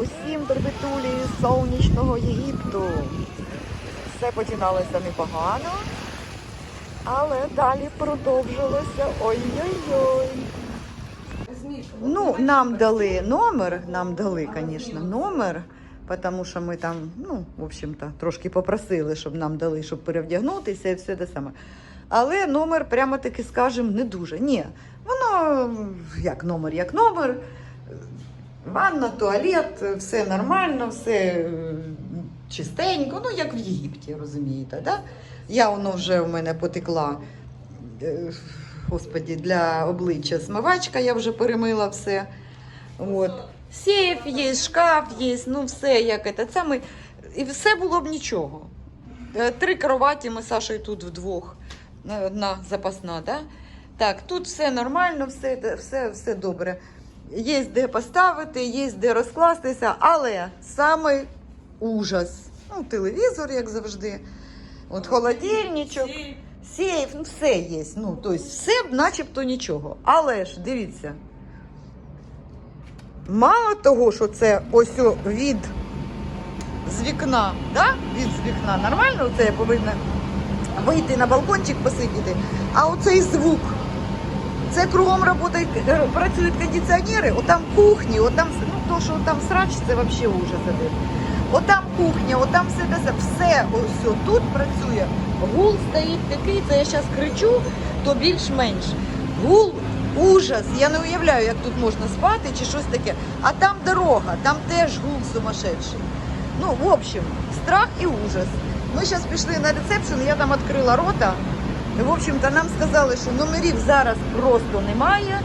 усім прибитулі сонячного Єгипту. Все починалося непогано, але далі продовжилося ой-ой-ой. Ну, нам дали номер, нам дали, звісно, номер, тому що ми там, ну, в общем-то, трошки попросили, щоб нам дали, щоб перевдягнутися і все те саме. Але номер, прямо таки скажемо, не дуже. Ні, воно як номер, як номер. Ванна, туалет, все нормально, все е, чистенько, ну як в Єгипті, розумієте, да? Я воно вже в мене потекла. е, Господі, для обличчя смивачка, я вже перемила все. От. Сейф є, шкаф є, ну все як це. це ми... І все було б нічого. Е, Три кроваті ми з Сашою тут вдвох. Одна запасна, да? Так, тут все нормально, все, все, все добре. Є де поставити, є де розкластися, але саме ужас. Ну, телевізор, як завжди. От холодильничок. Сейф, ну все є. Ну, тобто все начебто нічого. Але ж дивіться. Мало того, що це ось від з вікна, да? від з вікна нормально, це я повинна вийти на балкончик посидіти. А оцей звук. Це кругом роботи, працюють кондиціонери, отам кухні, отам, ну то, що там срач, це взагалі ужас один. Отам кухня, отам все все, все ось тут працює. Гул стоїть такий, це я зараз кричу, то більш-менш. Гул, ужас. Я не уявляю, як тут можна спати чи щось таке. А там дорога, там теж гул сумасшедший. Ну, в общем, страх і ужас. Ми зараз пішли на ресепшн, я там відкрила рота. В общем-то, нам сказали, що номерів зараз просто немає.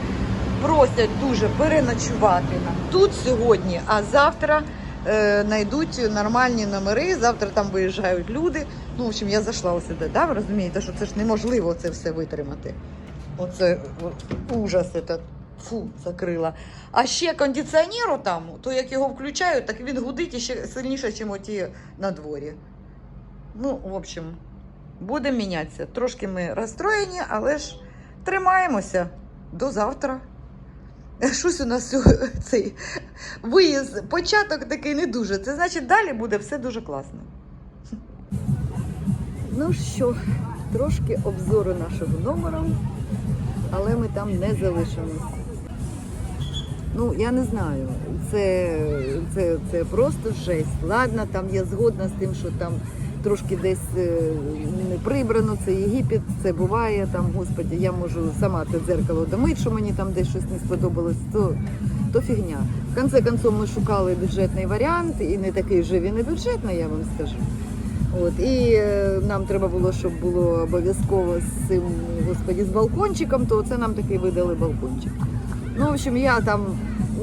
Просять дуже переночувати нам тут сьогодні, а завтра е, знайдуть нормальні номери. Завтра там виїжджають люди. Ну, в общем, я зайшла ось сюди. Да? Ви розумієте, що це ж неможливо це все витримати. Оце ужас, це, фу, закрила. А ще кондиціонеру там, то як його включають, так він гудить іще сильніше, ніж оті на дворі. Ну, в общем, будемо мінятися. Трошки ми розстроєні, але ж тримаємося до завтра. Щось у нас цей виїзд, початок такий не дуже. Це значить, далі буде все дуже класно. Ну що, трошки обзору нашого номеру, але ми там не залишимось. Ну, я не знаю. Це, це, це просто жесть. Ладно, там я згодна з тим, що там трошки десь е, не прибрано, це Єгипет, це буває там, господі, я можу сама те дзеркало домити, що мені там десь щось не сподобалось, то, то фігня. В кінці концов ми шукали бюджетний варіант, і не такий вже він і бюджетний, я вам скажу. От, і е, нам треба було, щоб було обов'язково з цим, господі, з балкончиком, то це нам такий видали балкончик. Ну, в общем, я там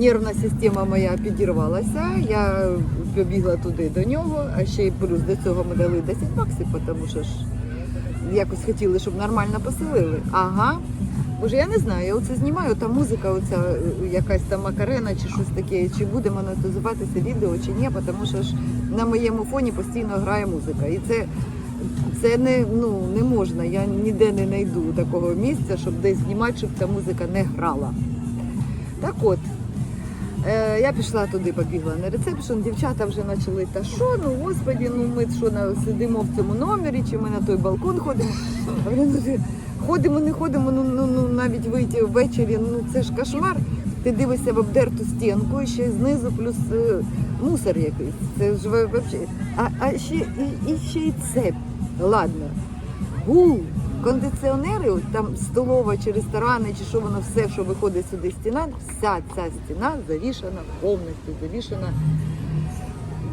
нервна система моя підірвалася. Я побігла туди до нього, а ще й плюс до цього ми дали 10 баксів, тому що ж якось хотіли, щоб нормально поселили. Ага. Боже, я не знаю, я оце знімаю, та музика, оця е, якась там макарена чи щось таке, чи буде монетизуватися відео, чи ні, тому що ж на моєму фоні постійно грає музика. І це, це не, ну, не можна. Я ніде не знайду такого місця, щоб десь знімати, щоб ця музика не грала. Так от, е, я пішла туди, побігла на ресепшн, дівчата вже почали, та що, ну господі, ну ми що на, сидимо в цьому номері, чи ми на той балкон ходимо. Ходимо, не ходимо, ну, ну, ну навіть вийти ввечері, ну це ж кошмар. Ти дивишся в обдерту стінку, і ще знизу плюс е, мусор якийсь. Це ж вообще. А, а ще і, і ще й цепь. Ладно. Гул, кондиціонери, там столова чи ресторани, чи що воно все, що виходить сюди стіна, вся ця стіна завішана, повністю завішана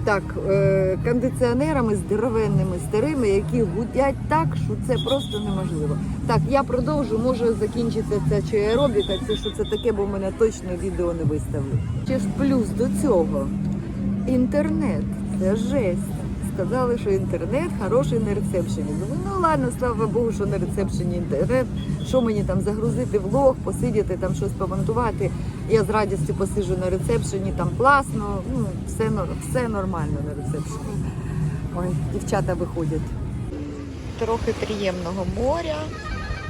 так, е, кондиціонерами здоровенними, старими, які гудять так, що це просто неможливо. Так, я продовжу, може закінчиться ця чи аеробіка, чи що це таке, бо мене точно відео не виставлю. Ще ж плюс до цього інтернет, це жесть. Сказали, що інтернет хороший на ресепшені. Думаю, ну ладно, слава Богу, що на ресепшені інтернет. Що мені там загрузити влог, посидіти, там щось помонтувати. Я з радістю посиджу на ресепшені, там класно, ну все, все нормально на ресепшені. Ой, дівчата виходять. Трохи приємного моря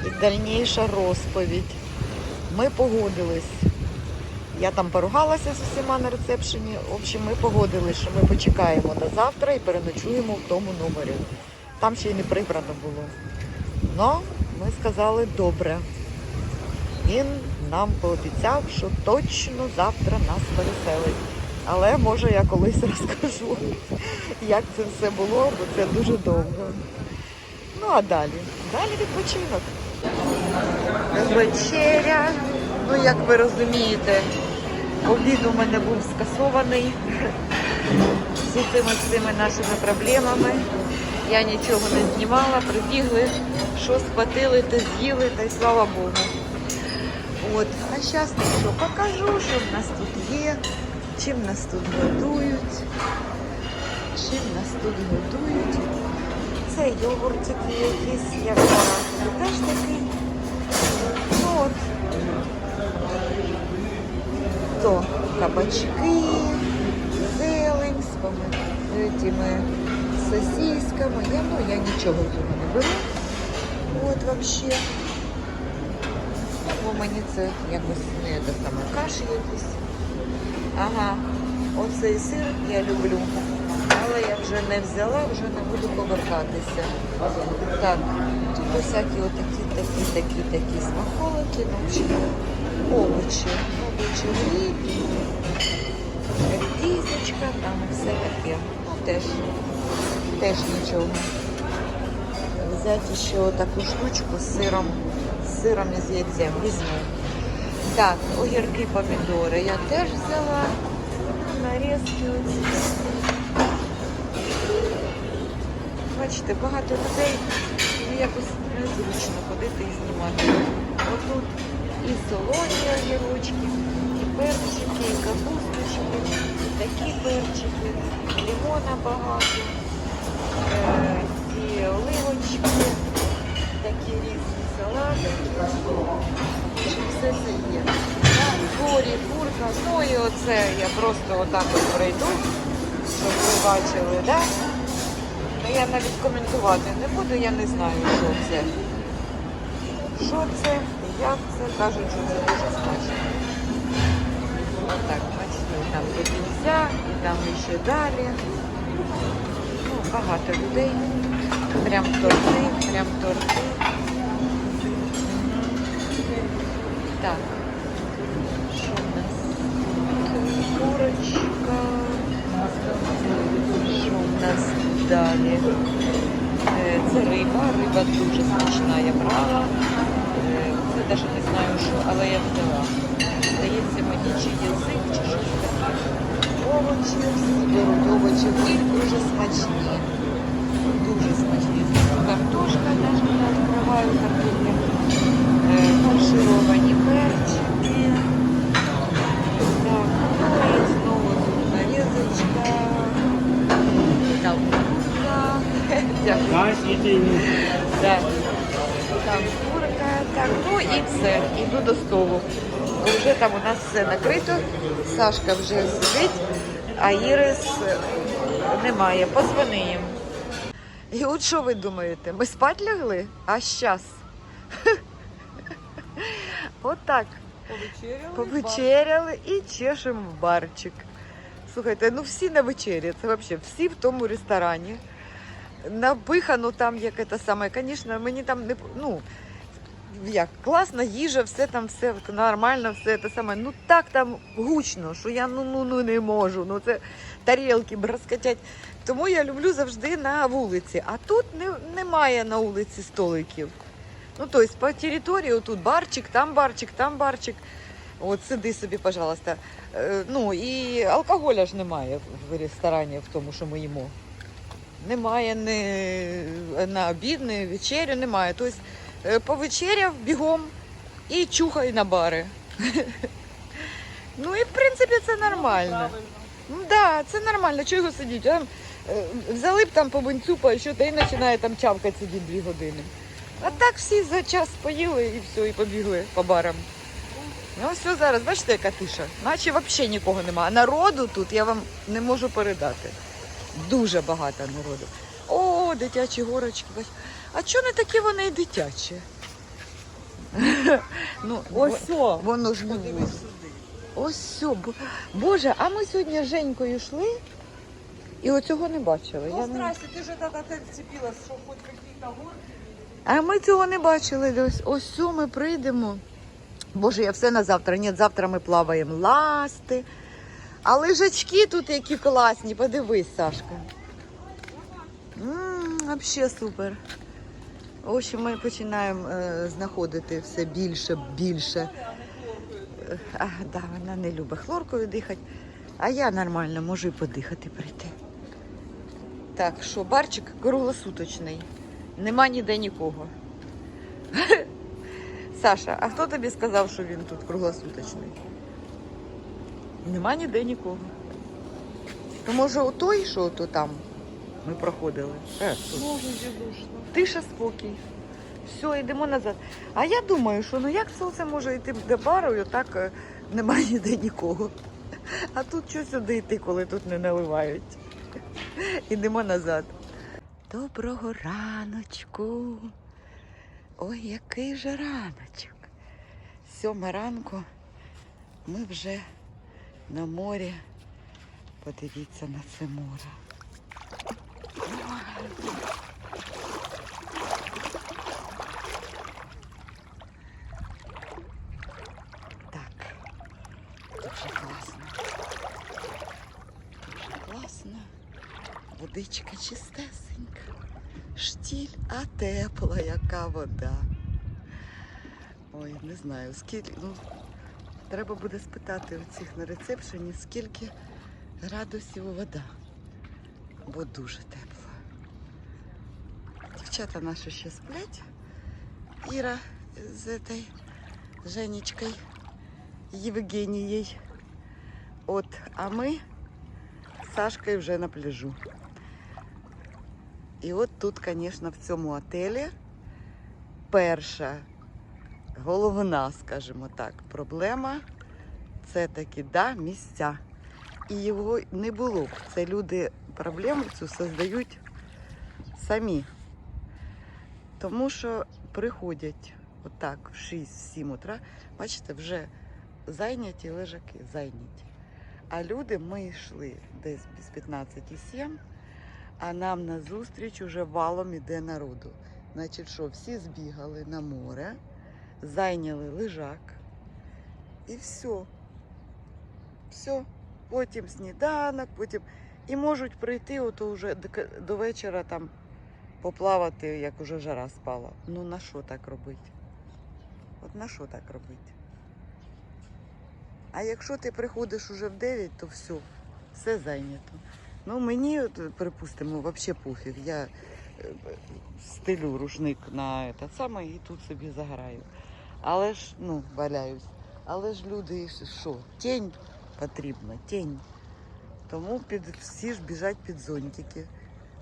і дальніша розповідь. Ми погодились Я там поругалася з усіма на рецепшені. В общем, ми погодилися, що ми почекаємо до завтра і переночуємо в тому номері. Там ще й не прибрано було. Ну, ми сказали добре. Він нам пообіцяв, що точно завтра нас переселить. Але може я колись розкажу, як це все було, бо це дуже довго. Ну а далі? Далі відпочинок. Вечеря. Ну, як ви розумієте, обід у мене був скасований з цими цими нашими проблемами. Я нічого не знімала, прибігли, що схватили, те з'їли, та й слава Богу. От, а зараз що покажу, що в нас тут є, чим нас тут годують. Чим нас тут годують. Це йогуртики якісь, як теж такий. Ну от. То кабачки, зелень з поми- з сосісками. Я, ну, я нічого цього не беру. От вообще. Бо мені це якось не те саме каші якісь. Ага, оцей сир я люблю. Але я вже не взяла, вже не буду повертатися. Так, тут всякі отакі, такі, такі, такі смаколики, ну, овочі. Овочі гріб, там все таке. Ну, теж, теж нічого. Взяти ще таку штучку з сиром, з сиром і яйцем візьму. Так, огірки, помідори я теж взяла. Нарізки оці. Бачите, багато людей ну, якось незручно ходити і знімати. Отут і солоні огірочки, і перчики, і капусточки, і такі перчики, лимона багато, е, ці оливочки, такі різні салати. Все це є. Курі, курка, ну і оце я просто отак от пройду, щоб ви бачили, да? Ну, я навіть коментувати не буду, я не знаю, що це. Що це, як це, кажуть, що це дуже смачно. Отак, бачите, там до кінця, і там ще далі. Ну, багато людей. Прям торти, прям торти. Так. Що в нас? Курочка. Що в нас далі? Е, Це риба. Риба дуже смачна, я брала. Е, Це навіть не знаю, що, але я взяла. Здається, мені чи язик, чи щось таке. Овочі, всі беруть овочі. І дуже смачні. Дуже смачні. Картошка навіть не відкриваю картоплю. Е, Фаршировані перчики. Так, ну і знову тут нарізочка. Там курка. Дякую. Так. і все. Іду до столу. Вже там у нас все накрито. Сашка вже сидить, а Ірис е, немає. Позвони їм. І от що ви думаєте? Ми спать лягли? А щас. От так. Повечеряли. Повечеряли і чешемо в барчик. Слухайте, ну всі на вечері, це взагалі всі в тому ресторані. Напихано там як це саме. Звісно, мені там не ну. Як класна їжа, все там все нормально, все те саме. Ну так там гучно, що я ну ну ну не можу. Ну це тарілки браскотять. Тому я люблю завжди на вулиці. А тут не, немає на вулиці столиків. Ну, тобто по території тут барчик, там барчик, там барчик. От сиди собі, пожалуйста. Е, ну і алкоголя ж немає в ресторані, в тому, що ми їмо. Немає ні на обід, ні вечерю, немає. Тобто повечеряв бігом і чухай на бари. Ну і в принципі це нормально. Ну да, це нормально, чого його сидіти? Там, е, взяли б там по бунцю, по що та й починає там чавкати сидіти дві години. А так всі за час поїли і все, і побігли по барам. Ну все зараз, бачите, яка тиша. Наче взагалі нікого немає. А народу тут я вам не можу передати. Дуже багато народу. О, дитячі горочки. бач. А чого не такі вони і дитячі? ну, Ось о. воно ж не. Ось все. Боже, а ми сьогодні з Женькою йшли і оцього не бачили. Ну, Я не... здрасте, ты же тогда ты вцепилась, что хоть какие-то горки. А ми цього не бачили. Ось, ось ми прийдемо. Боже, я все на завтра. Ні, завтра ми плаваємо ласти. А лежачки тут які класні. Подивись, Сашка. М, Взагалі супер. В общем, ми починаємо е, знаходити все більше, більше. Е, А, да, вона не любить хлоркою дихати. А я нормально можу і подихати прийти. Так, що, барчик круглосуточний. Нема ніде нікого. Саша, а хто тобі сказав, що він тут круглосуточний? Нема ніде нікого. То може отой, що ото там ми проходили? Е. Тиша, спокій. Все, йдемо назад. А я думаю, що ну як сонце може йти до бару, і отак е, немає ніде нікого. А тут що сюди йти, коли тут не наливають. Йдемо назад. Доброго раночку. Ой, який же раночок. Сьома ранку ми вже на морі. Подивіться на це море. Так, дуже класно. Дуже класно. Водичка чистесенька. Штіль, а тепла яка вода. Ой, не знаю, скільки. Ну, треба буде спитати у цих на рецепшені, скільки градусів вода. Бо дуже тепла. Дівчата наші ще сплять. Іра з этой Женечкой Євгенією. От, а ми з Сашкою вже на пляжу. І от тут, звісно, в цьому отелі перша, головна, скажімо так, проблема це таки да, місця. І його не було. б. Це люди проблему цю создають самі. Тому що приходять отак в 6-7 утра, бачите, вже зайняті лежаки, зайняті. А люди ми йшли десь без 15,7, а нам назустріч уже валом іде народу. Значить, що всі збігали на море, зайняли лежак і все. Все. Потім сніданок, потім. І можуть прийти ото вже до, вечора там поплавати, як уже жара спала. Ну на що так робити? От на що так робити? А якщо ти приходиш уже в 9, то все, все зайнято. Ну мені, от, припустимо, взагалі пофіг. Я е, стелю рушник на те саме і тут собі заграю. Але ж, ну, валяюсь. Але ж люди, що, тінь потрібна, тінь. Тому під, всі ж біжать під зонтики.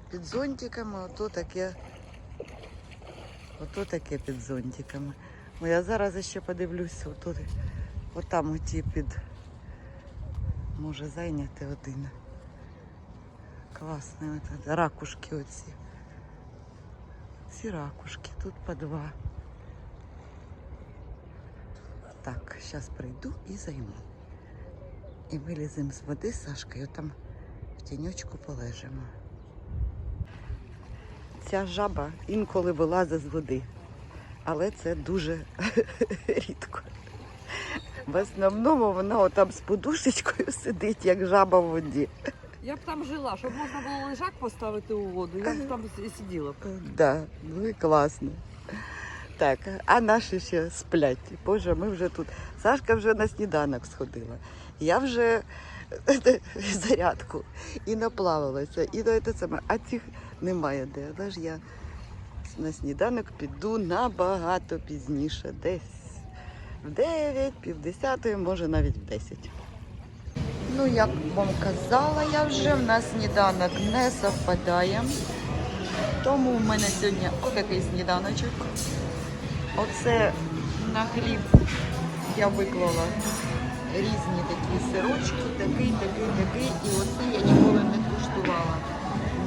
Під зонтиками ото таке. Ото таке під зонтиками. Ой, я зараз ще подивлюся, ото, отам оті під. Може зайняти один. Класний от, ракушки оці. Ці ракушки, тут по два. Так, зараз прийду і займу. І виліземо з води з Сашкою, там в тіньочку полежимо. Ця жаба інколи вилазить з води, але це дуже рідко. В основному вона отам з подушечкою сидить, як жаба в воді. Я б там жила, щоб можна було лежак поставити у воду, я б там і сиділа. б. Да, ну і класно. Так, а наші ще сплять. Боже, ми вже тут. Сашка вже на сніданок сходила. Я вже зарядку і наплавалася, і на те саме. А цих немає де. Але ж я на сніданок піду набагато пізніше, десь в 9, пів десятої, може навіть в 10. Ну, як вам казала я вже, в нас сніданок не совпадає. Тому в мене сьогодні отакий сніданочок. Оце на хліб я виклала різні такі сирочки, такий, такий, такий. І оце я ніколи не куштувала.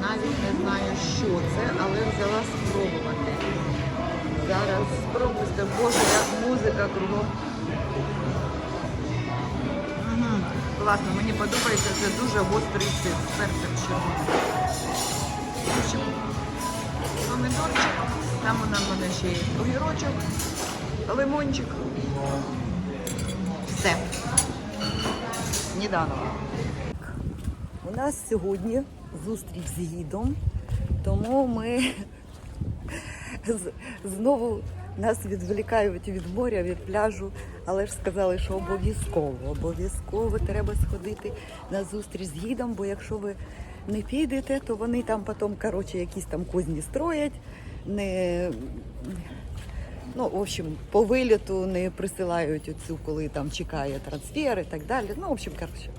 Навіть не знаю, що це, але взяла спробувати. Зараз спробуйте, боже, як музика кругом. Класно, мені подобається, це дуже гострий сир з перцем червоним. Там у нас мене ще є огірочок, лимончик. Сніданок. У нас сьогодні зустріч з гідом, тому ми знову нас відволікають від моря, від пляжу, але ж сказали, що обов'язково, обов'язково треба сходити на зустріч з гідом, бо якщо ви не підете, то вони там потім, коротше, якісь там кузні строять, не, ну, в общем, по виліту не присилають оцю, коли там чекає трансфер і так далі. Ну, в общем, коротше.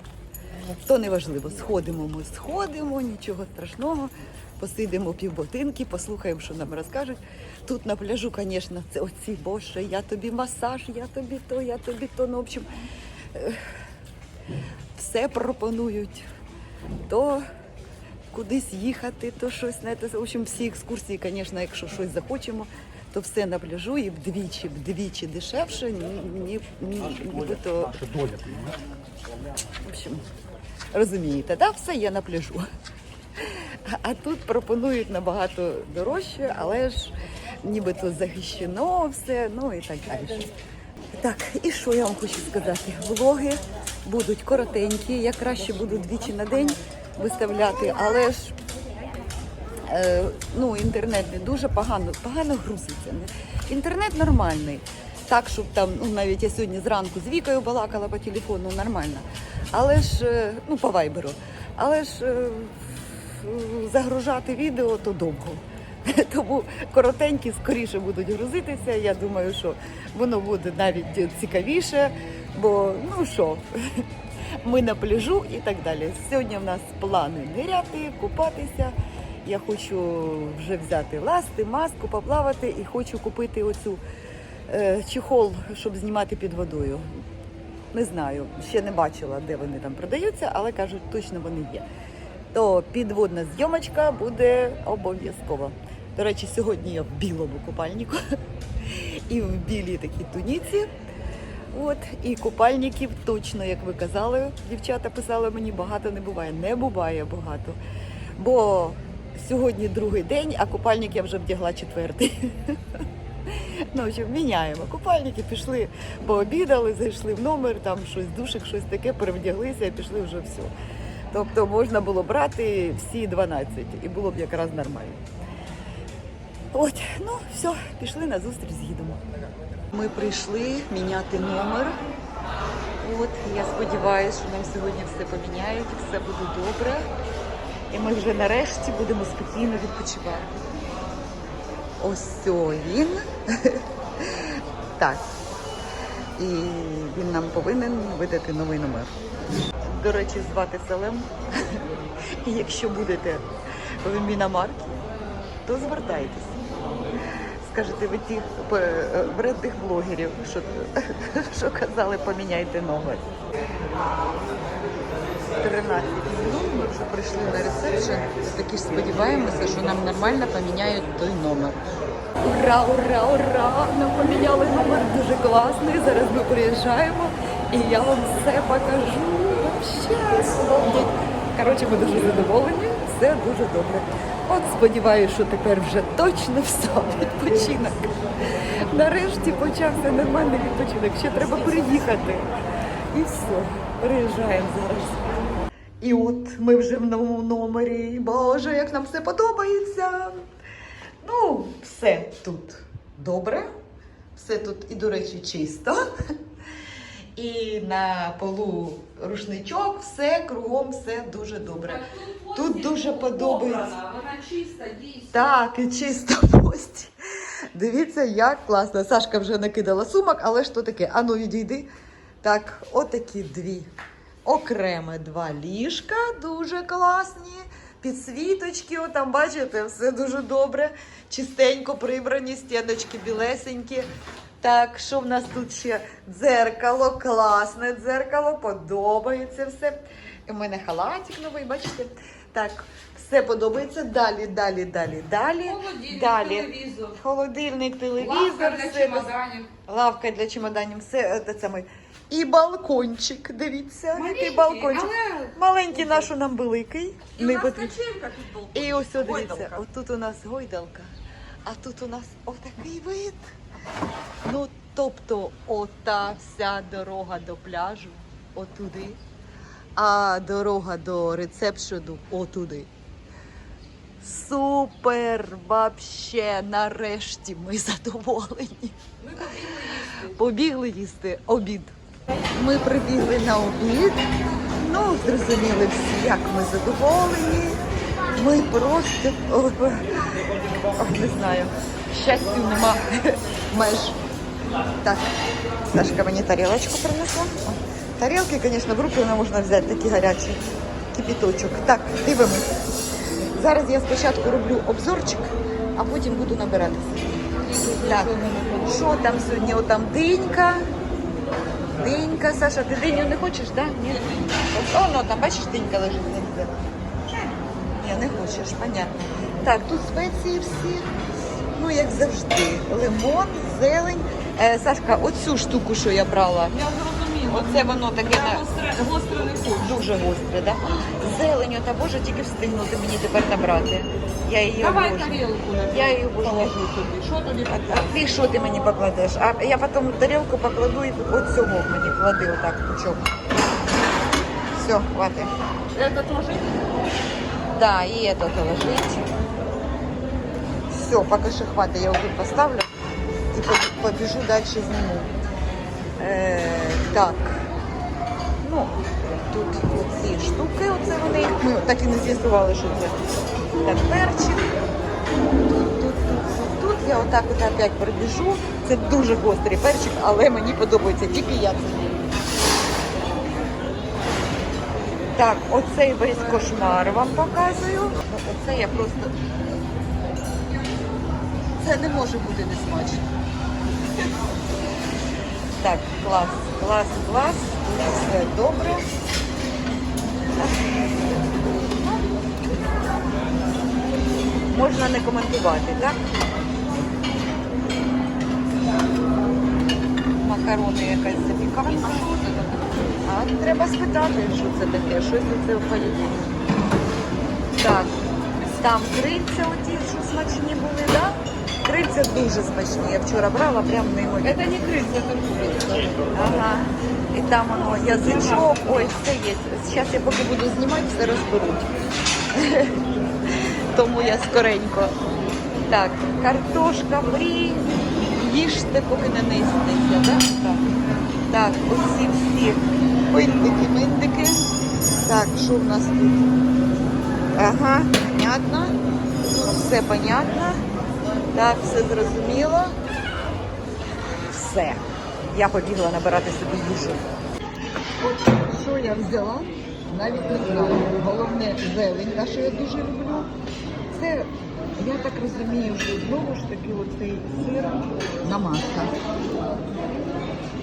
То не важливо. Сходимо ми, сходимо, нічого страшного. Посидимо півботинки, послухаємо, що нам розкажуть. Тут на пляжу, звісно, це оці боже, я тобі масаж, я тобі то, я тобі то. Ну, в общем, е, все пропонують. То кудись їхати, то щось знаєте, в общем, всі екскурсії, звісно, якщо щось захочемо, то все на пляжу і вдвічі, вдвічі дешевше, ні, ні, ні, нібито в общем, розумієте, да? все є на пляжу. А тут пропонують набагато дорожче, але ж нібито захищено все, ну і так далі. Так, і що я вам хочу сказати? Влоги будуть коротенькі, я краще буду двічі на день виставляти, але ж ну, інтернет не дуже погано, погано грузиться. Інтернет нормальний. Так, щоб там, ну навіть я сьогодні зранку з Вікою балакала по телефону, нормально. Але ж, е, ну, по вайберу. Але ж е, загружати відео то довго. Тому коротенькі скоріше будуть грузитися. Я думаю, що воно буде навіть цікавіше, бо ну що, ми на пляжу і так далі. Сьогодні в нас плани ниряти, купатися. Я хочу вже взяти ласти, маску, поплавати і хочу купити оцю е, чехол, щоб знімати під водою. Не знаю, ще не бачила, де вони там продаються, але кажуть, точно вони є. То підводна зйомочка буде обов'язково. До речі, сьогодні я в білому купальнику і в білій такій туніці. От, і купальників точно, як ви казали, дівчата писали мені, багато не буває. Не буває багато. Бо сьогодні другий день, а купальник я вже вдягла четвертий. Ну, общем, міняємо. Купальники пішли, пообідали, зайшли в номер, там щось душик, щось таке, перевдяглися і пішли вже все. Тобто можна було брати всі 12 і було б якраз нормально. От, ну все, пішли на зустріч з гідом. Ми прийшли міняти номер. От, я сподіваюся, що нам сьогодні все поміняють, все буде добре. І ми вже нарешті будемо спокійно відпочивати. Ось він. Так. І він нам повинен видати новий номер. До речі, звати Салем. І якщо будете в Мінамаркі, то звертайтесь. Скажете, ви тих вредних блогерів, що, що казали, поміняйте номер. 13 минут ми прийшли на ресепшн. Таки ж сподіваємося, що нам нормально поміняють той номер. Ура, ура, ура! Нам поміняли номер дуже класний. Зараз ми приїжджаємо і я вам все покажу. Вообще. Коротше, ми дуже задоволені, все дуже добре. От сподіваюся, що тепер вже точно все, відпочинок. Нарешті почався нормальний відпочинок. Ще треба приїхати. І все, приїжджаємо зараз. І от ми вже в новому номері. Боже, як нам все подобається. Ну, все тут добре. Все тут і, до речі, чисто. І на полу рушничок, все кругом, все дуже добре. Тут дуже подобається. Вона чиста, дійсно. Так, і чисто постіль. Дивіться, як класно. Сашка вже накидала сумок, але що таке? Ану, відійди. Так, отакі дві. Окремо два ліжка, дуже класні. Підсвіточки, о, там бачите, все дуже добре. Чистенько прибрані, стіночки білесенькі. Так, що в нас тут ще? Дзеркало, класне дзеркало, подобається все. У мене халатик новий, бачите? Так, все подобається. Далі, далі, далі, далі. Холодильник, Далі. телевізор. Холодильник, телевізор, Лавка для все. чемоданів. Лавка для чемоданів, все е, те саме. І балкончик. Дивіться, який балкончик. але Маленький наш нам великий. і у Не нас потрібно. качелька під балконом. І ось о, дивіться, Гойдалка. отут у нас гойдалка, а тут у нас отакий вид. Ну, тобто, ота вся дорога до пляжу, отуди, а дорога до рецепшену отуди. Супер! Вообще, нарешті ми задоволені. Ми побігли їсти. Побігли їсти обід. Ми прибігли на обід. Ну, зрозуміли всі, як ми задоволені. Ми просто о, о, не знаю. Щастю нема меж. Так, Сашка мені тарілочку принесла. Тарілки, звісно, в руки не можна взяти такі гарячі. Кипіточок. Так, дивимося. Зараз я спочатку роблю обзорчик, а потім буду набиратися. Так, що там сьогодні? О, там динька. Динька, Саша, ти диню не хочеш, так? Ні? О, ну там бачиш, динька лежить Ні, не хочеш, понятно. Так, тут спеції всі. Ну, як завжди. Лимон, зелень. Е, Сашка, оцю штуку, що я брала. Я. Оце воно таке Я на- гостре, гостре не хочу. дуже гостре, так? Да? Зелень, та боже, тільки встигнути мені тепер набрати. Я її Давай обожнюю. тарілку Я її обожнюю. положу тобі. Що тобі А ти що ти мені покладеш? А я потім тарілку покладу і от цього мені клади отак пучок. Все, хватить. Это тоже? Да, і это лежить. Все, поки що хватить, я отут поставлю і по- побіжу далі зніму. Так. Ну, тут ці штуки, оце вони. Ми так і не з'ясували, що це. Так, перчик. Тут, тут, тут, тут. Я отак от опять пробіжу. Це дуже гострий перчик, але мені подобається тільки я це. Так, оцей весь кошмар вам показую. Ну, Оце я просто. Це не може бути несмачно. Так, клас, клас, клас. Все добре. Можна не коментувати, так? Макарони якась запіканка. А треба спитати, що це таке, щось це впалює. Так, там крильця оті, що смачні були, так? Крильця дуже смачні. Я вчора брала, прям неймовірно. Это не крыса, это курица. Ага. І там воно язичок, ой, все є. Зараз я поки буду знімати, все розберуть. Тому я скоренько. Так, картошка фрі. Їжте, поки не ниститься, так? Так. Так, оці всі пиндики, миндики. Так, що в нас тут? Ага, понятно. Тут все понятно. Так, все зрозуміло. Все. Я побігла набирати собі їжу. От що я взяла, навіть не знаю. Головне зелень, та що я дуже люблю. Це, я так розумію, що знову ж таки оцей сир намазка.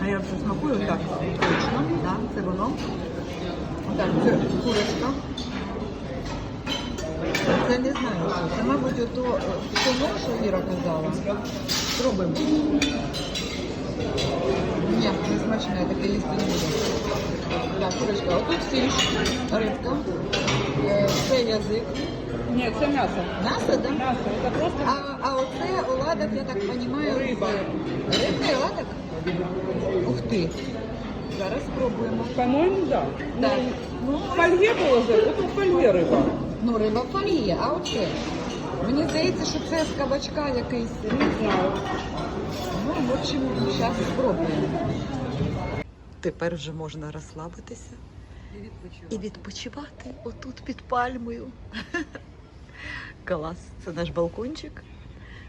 А я все смакую так, точно, да, це воно. Так, це курочка. Це не знаю, що це, мабуть, ото е, пшено, що Віра казала. Спробуємо. Ні, не смачно, я таке їсти не буду. Так, курочка, отут фіш, рибка, е, це язик. Нет, это мясо. М'ясо, да? Мясо. Это просто А, а оце оладок, я так розумію, Риба. це Рибний оладок? Ух ти. Зараз спробуємо. По-моему, да. Так. Ну, Фолье было за это фолье рыба. ну риба фолія, а оце? Мені здається, що це з кабачка якийсь. Не знаю. Ну, в общем, зараз спробуємо. Тепер вже можна розслабитися і відпочивати отут під пальмою. Клас, це наш балкончик.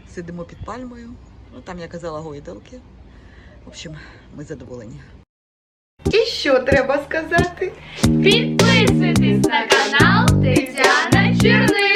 Сидимо під пальмою. Ну там я казала гойдалки. В общем, ми задоволені. І що треба сказати? Підписуйтесь на канал Cheerleader!